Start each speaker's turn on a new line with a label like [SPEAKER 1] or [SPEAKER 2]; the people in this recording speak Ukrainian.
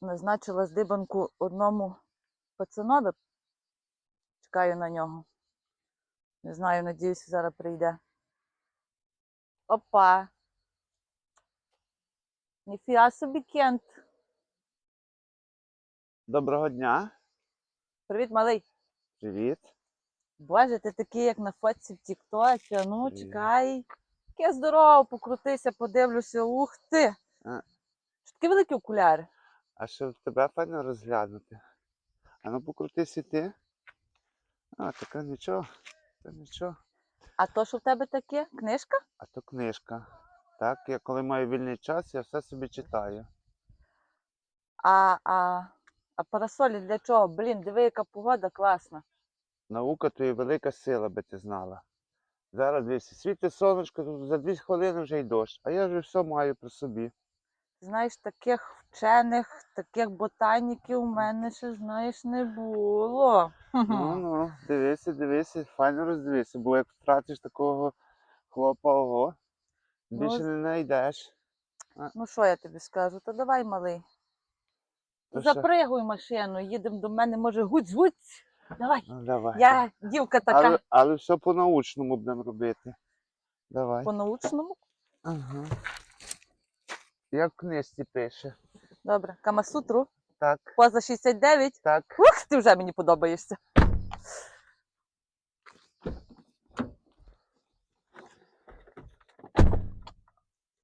[SPEAKER 1] Назначила здибанку одному пацанові. Чекаю на нього. Не знаю, надіюсь, зараз прийде. Опа. Ніфіга собі кент.
[SPEAKER 2] Доброго дня.
[SPEAKER 1] Привіт, малий.
[SPEAKER 2] Привіт.
[SPEAKER 1] Боже, ти такий, як на фотці в Тіктокі. А Ну,
[SPEAKER 2] Привіт.
[SPEAKER 1] чекай. Яке здорово, покрутися, подивлюся. Ух ти.
[SPEAKER 2] А.
[SPEAKER 1] Що такі великі окуляри?
[SPEAKER 2] А в тебе файно розглянути? А ну покрутися ти. А, така нічого. Та нічого.
[SPEAKER 1] А то, що в тебе таке? Книжка?
[SPEAKER 2] А то книжка. Так, я коли маю вільний час, я все собі читаю.
[SPEAKER 1] А, а, а парасолі для чого? Блін, диви, яка погода класна.
[SPEAKER 2] Наука то є велика сила, би ти знала. Зараз дивися, світить сонечко, за дві хвилини вже й дощ, а я вже все маю при собі.
[SPEAKER 1] Знаєш, таких вчених, таких ботаніків у мене ще, знаєш, не було.
[SPEAKER 2] Ну ну, дивися, дивися, файно роздивися, бо як втратиш такого хлопа, ого,
[SPEAKER 1] Ну,
[SPEAKER 2] більше
[SPEAKER 1] з-
[SPEAKER 2] не знайдеш.
[SPEAKER 1] Ну, що я тобі скажу? То давай, малий.
[SPEAKER 2] То що?
[SPEAKER 1] Запригуй машину, їдемо до мене, може, гуць-гуць. Давай.
[SPEAKER 2] Ну, давай.
[SPEAKER 1] Я дівка така
[SPEAKER 2] Але, але все по-научному будемо робити. Давай.
[SPEAKER 1] по-научному.
[SPEAKER 2] Ага. Як в книжці пише.
[SPEAKER 1] Добре, Камасутру,
[SPEAKER 2] Так,
[SPEAKER 1] поза 69.
[SPEAKER 2] так.
[SPEAKER 1] Ух, ти вже мені подобаєшся.